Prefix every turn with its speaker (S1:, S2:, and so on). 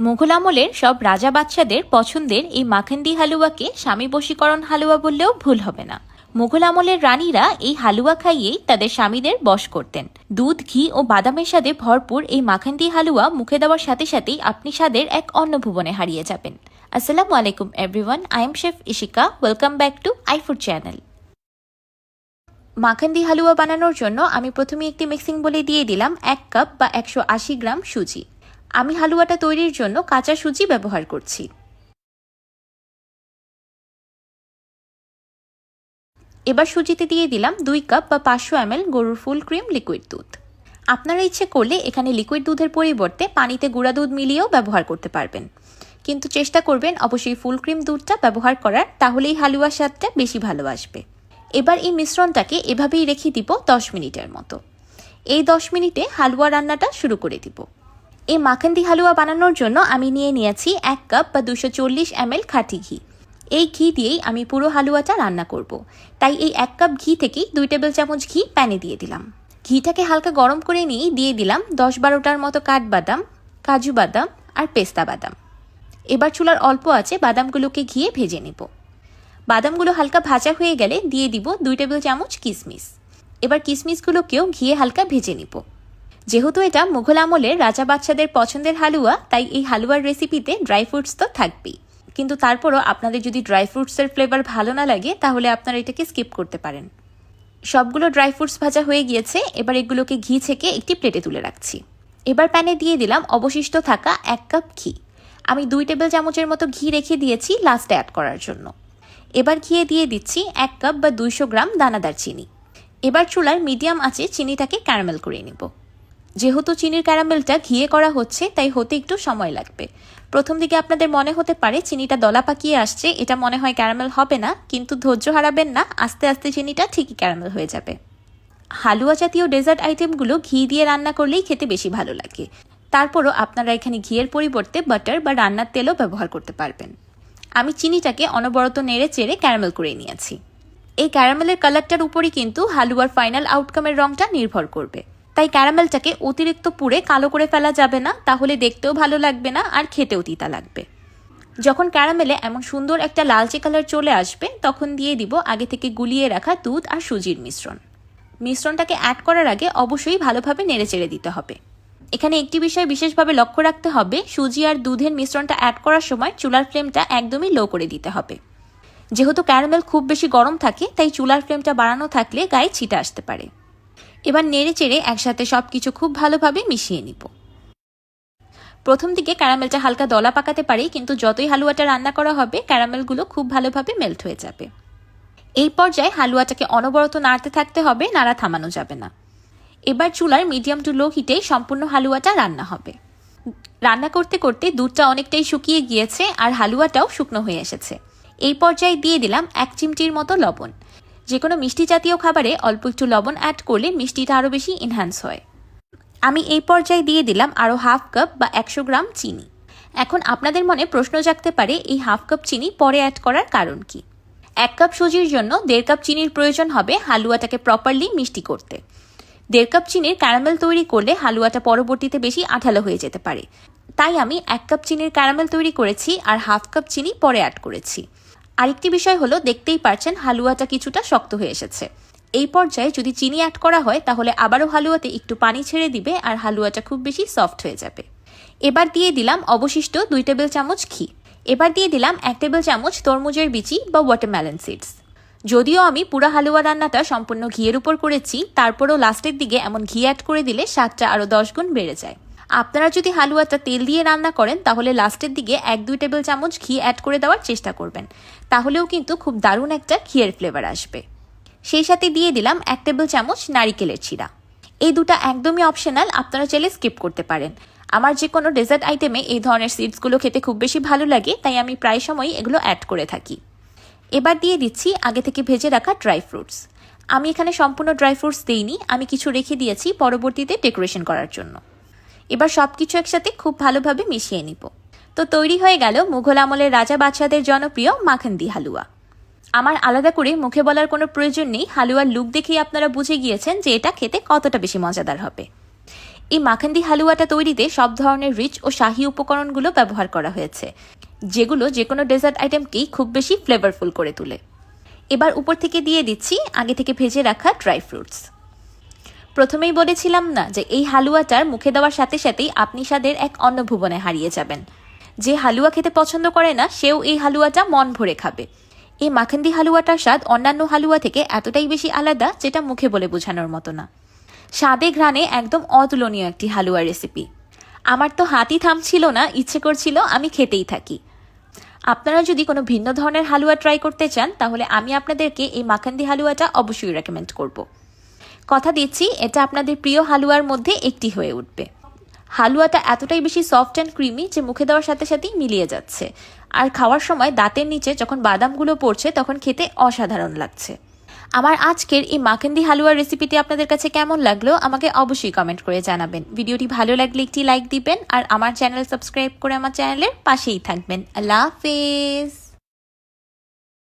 S1: মুঘল আমলের সব রাজা বাচ্চাদের পছন্দের এই মাখেন্দি হালুয়াকে স্বামী বশীকরণ হালুয়া বললেও ভুল হবে না। মুঘল আমলের রানীরা এই হালুয়া খাইয়েই তাদের স্বামীদের বশ করতেন। দুধ, ঘি ও বাদামের স্বাদে ভরপুর এই মাখেন্দি হালুয়া মুখে দেওয়ার সাথে সাথেই আপনি স্বাদের এক অন্য ভুবনে হারিয়ে যাবেন। আসসালামু আলাইকুম everyone I am chef Ishika welcome back to iFood channel Makhandi halwa বানানোর জন্য আমি প্রথমে একটি মিক্সিং বলে দিয়ে দিলাম এক কাপ বা একশো আশি গ্রাম সুজি। আমি হালুয়াটা তৈরির জন্য কাঁচা সুজি ব্যবহার করছি। এবার সুজিতে দিয়ে দিলাম দুই কাপ বা পাঁচশো এমএল গরুর ফুল ক্রিম লিকুইড দুধ। আপনারা ইচ্ছে করলে এখানে লিকুইড দুধের পরিবর্তে পানিতে গুঁড়া দুধ মিলিয়েও ব্যবহার করতে পারবেন। কিন্তু চেষ্টা করবেন অবশ্যই ফুল ক্রিম দুধটা ব্যবহার করার, তাহলেই হালুয়া স্বাদটা বেশি ভালো আসবে। এবার এই মিশ্রণটাকে এভাবেই রেখে দিব দশ মিনিটের মতো। এই দশ মিনিটে হালুয়া রান্নাটা শুরু করে দিব। এই মাখান্দি হালুয়া বানানোর জন্য আমি নিয়ে নিয়েছি এক কাপ বা দুশো চল্লিশ এমএল খাঁটি ঘি। এই ঘি দিয়েই আমি পুরো হালুয়াটা রান্না করব। তাই এই এক কাপ ঘি থেকেই দুই টেবিল চামচ ঘি প্যানে দিয়ে দিলাম। ঘিটাকে হালকা গরম করে নিয়েই দিয়ে দিলাম দশ বারোটার মতো কাঠবাদাম, কাজু বাদাম আর পেস্তা বাদাম। এবার চুলার অল্প আছে বাদামগুলোকে ঘিয়ে ভেজে নেব। বাদামগুলো হালকা ভাজা হয়ে গেলে দিয়ে দিব দুই টেবিল চামচ কিশমিশ এবার কিশমিশগুলোকেও ঘিয়ে হালকা ভেজে নিব। যেহেতু এটা মুঘল আমলের রাজা বাচ্চাদের পছন্দের হালুয়া, তাই এই হালুয়ার রেসিপিতে ড্রাই ফ্রুটস তো থাকবেই। কিন্তু তারপরও আপনাদের যদি ড্রাই ফ্রুটসের ফ্লেভার ভালো না লাগে, তাহলে আপনারা এটাকে স্কিপ করতে পারেন। সবগুলো ড্রাই ফ্রুটস ভাজা হয়ে গিয়েছে, এবার এগুলোকে ঘি ছেঁকে একটি প্লেটে তুলে রাখছি। এবার প্যানে দিয়ে দিলাম অবশিষ্ট থাকা এক কাপ ঘি। আমি দুই টেবিল চামচের মতো ঘি রেখে দিয়েছি লাস্টে অ্যাড করার জন্য। এবার ঘিয়ে দিয়ে দিচ্ছি এক কাপ বা দুইশো গ্রাম দানাদার চিনি। এবার চুলার মিডিয়াম আছে চিনিটাকে ক্যারামেল করে নেব। যেহেতু চিনির ক্যারামেলটা ঘিয়ে করা হচ্ছে, তাই হতে একটু সময় লাগবে। প্রথম দিকে আপনাদের মনে হতে পারে চিনিটা দলা পাকিয়ে আসছে, এটা মনে হয় ক্যারামেল হবে না, কিন্তু ধৈর্য হারাবেন না, আস্তে আস্তে চিনিটা ঠিকই ক্যারামেল হয়ে যাবে। হালুয়া জাতীয় ডেজার্ট আইটেমগুলো ঘি দিয়ে রান্না করলেই খেতে বেশি ভালো লাগে। তারপরও আপনারা এখানে ঘিয়ের পরিবর্তে বাটার বা রান্নার তেলও ব্যবহার করতে পারবেন। আমি চিনিটাকে অনবরত নেড়ে চেড়ে ক্যারামেল করে নিয়েছি। এই ক্যারামেলের কালারটার উপরই কিন্তু হালুয়ার ফাইনাল আউটকামের রংটা নির্ভর করবে। তাই ক্যারামেলটাকে অতিরিক্ত পুড়ে কালো করে ফেলা যাবে না, তাহলে দেখতেও ভালো লাগবে না আর খেতেও তিতা লাগবে। যখন ক্যারামেলে এমন সুন্দর একটা লালচে কালার চলে আসবে, তখন দিয়ে দিব আগে থেকে গুলিয়ে রাখা দুধ আর সুজির মিশ্রণ। মিশ্রণটাকে অ্যাড করার আগে অবশ্যই ভালোভাবে নেড়ে চেড়ে দিতে হবে। এখানে একটি বিষয় বিশেষভাবে লক্ষ্য রাখতে হবে, সুজি আর দুধের মিশ্রণটা অ্যাড করার সময় চুলার ফ্লেমটা একদমই লো করে দিতে হবে। যেহেতু ক্যারামেল খুব বেশি গরম থাকে, তাই চুলার ফ্লেমটা বাড়ানো থাকলে গায়ে ছিটা আসতে পারে। এবার নেড়ে চেড়ে একসাথে সব কিছু খুব ভালোভাবে মিশিয়ে নিব। প্রথম দিকে ক্যারামেলটা হালকা দলা পাকাতে পারে, কিন্তু যতই হালুয়াটা রান্না করা হবে, ক্যারামেলগুলো খুব ভালোভাবে মেল্ট হয়ে যাবে। এই পর্যায়ে হালুয়াটাকে অনবরত নাড়তে থাকতে হবে, নাড়া থামানো যাবে না। এবার চুলার মিডিয়াম টু লো হিটে সম্পূর্ণ হালুয়াটা রান্না হবে। রান্না করতে করতে দুধটা অনেকটাই শুকিয়ে গিয়েছে আর হালুয়াটাও শুকনো হয়ে এসেছে। এই পর্যায়ে দিয়ে দিলাম এক চিমটির মতো লবণ। যে কোনো মিষ্টি জাতীয় খাবারে অল্প একটু লবণ অ্যাড করলে মিষ্টিটা আরও বেশি এনহ্যান্স হয়। আমি এই পর্যায়ে দিয়ে দিলাম আরও হাফ কাপ বা একশো গ্রাম চিনি। এখন আপনাদের মনে প্রশ্ন জাগতে পারে, এই হাফ কাপ চিনি পরে অ্যাড করার কারণ কি? এক কাপ সুজির জন্য দেড় কাপ চিনির প্রয়োজন হবে হালুয়াটাকে প্রপারলি মিষ্টি করতে। দেড় কাপ চিনির ক্যারামেল তৈরি করলে হালুয়াটা পরবর্তীতে বেশি আঠালো হয়ে যেতে পারে। তাই আমি এক কাপ চিনির ক্যারামেল তৈরি করেছি আর হাফ কাপ চিনি পরে অ্যাড করেছি। আরেকটি বিষয় হলো, দেখতেই পারছেন হালুয়াটা কিছুটা শক্ত হয়ে এসেছে। এই পর্যায়ে যদি চিনি অ্যাড করা হয়, তাহলে আবারও হালুয়াতে একটু পানি ছেড়ে দিবে আর হালুয়াটা খুব বেশি সফট হয়ে যাবে। এবার দিয়ে দিলাম অবশিষ্ট দুই টেবিল চামচ ঘি। এবার দিয়ে দিলাম এক টেবিল চামচ তরমুজের বিচি বা ওয়াটারমেলন সিডস যদিও আমি পুরা হালুয়া রান্নাটা সম্পূর্ণ ঘিয়ের উপর করেছি, তারপরও লাস্টের দিকে এমন ঘি অ্যাড করে দিলে স্বাদটা আরও দশ গুণ বেড়ে যায়। আপনারা যদি হালুয়াটা তেল দিয়ে রান্না করেন, তাহলে লাস্টের দিকে এক, দুই টেবিল চামচ ঘি অ্যাড করে দেওয়ার চেষ্টা করবেন। তাহলেও কিন্তু খুব দারুণ একটা ঘিয়ের ফ্লেভার আসবে। সেই সাথে দিয়ে দিলাম এক টেবিল চামচ নারিকেলের চিরা। এই দুটো একদমই অপশনাল আপনারা চাইলে স্কিপ করতে পারেন। আমার যে কোনো ডেজার্ট আইটেমে এই ধরনের সিডসগুলো খেতে খুব বেশি ভালো লাগে, তাই আমি প্রায় সময় এগুলো অ্যাড করে থাকি। এবার দিয়ে দিচ্ছি আগে থেকে ভেজে রাখা ড্রাই ফ্রুটস আমি এখানে সম্পূর্ণ ড্রাই ফ্রুটস দিইনি, আমি কিছু রেখে দিয়েছি পরবর্তীতে ডেকোরেশন করার জন্য। এবার সব কিছু একসাথে খুব ভালোভাবে মিশিয়ে নিব। তো তৈরি হয়ে গেল মুঘল আমলের রাজা বাচ্চাদের জনপ্রিয় মাখান্দি হালুয়া। আমার আলাদা করে মুখে বলার কোনো প্রয়োজন নেই, হালুয়ার লুক দেখেই আপনারা বুঝে গিয়েছেন যে এটা খেতে কতটা বেশি মজাদার হবে। এই মাখান্দি হালুয়াটা তৈরিতে সব ধরনের রিচ ও শাহী উপকরণগুলো ব্যবহার করা হয়েছে, যেগুলো যে কোনো ডেজার্ট আইটেমকেই খুব বেশি ফ্লেভারফুল করে তোলে। এবার উপর থেকে দিয়ে দিচ্ছি আগে থেকে ভেজে রাখা ড্রাই ফ্রুটস প্রথমেই বলেছিলাম না যে এই হালুয়াটার মুখে দেওয়ার সাথে সাথেই আপনি স্বাদের এক অন্য ভুবনে হারিয়ে যাবেন। যে হালুয়া খেতে পছন্দ করে না, সেও এই হালুয়াটা মন ভরে খাবে। এই মাখান্দি হালুয়াটার স্বাদ অন্যান্য হালুয়া থেকে এতটাই বেশি আলাদা যেটা মুখে বলে বোঝানোর মতো না। স্বাদে ঘ্রাণে একদম অতুলনীয় একটি হালুয়া রেসিপি। আমার তো হাতই থামছিল না, ইচ্ছে করছিল আমি খেতেই থাকি। আপনারা যদি কোনো ভিন্ন ধরনের হালুয়া ট্রাই করতে চান, তাহলে আমি আপনাদেরকে এই মাখান্দি হালুয়াটা অবশ্যই রেকমেন্ড করব। কথা দিচ্ছি, এটা আপনাদের প্রিয় হালুয়ার মধ্যে একটি হয়ে উঠবে। হালুয়াটা এতটাই বেশি সফট অ্যান্ড ক্রিমি যে মুখে দেওয়ার সাথে সাথেই মিলিয়ে যাচ্ছে। আর খাওয়ার সময় দাঁতের নিচে যখন বাদামগুলো পড়ছে, তখন খেতে অসাধারণ লাগছে। আমার আজকের এই মাখান্দি হালুয়ার রেসিপিটি আপনাদের কাছে কেমন লাগল, আমাকে অবশ্যই কমেন্ট করে জানাবেন। ভিডিওটি ভালো লাগলে একটি লাইক দিবেন, আর আমার চ্যানেল সাবস্ক্রাইব করে আমার চ্যানেলের পাশেই থাকবেন। আল্লাহ হাফেজ!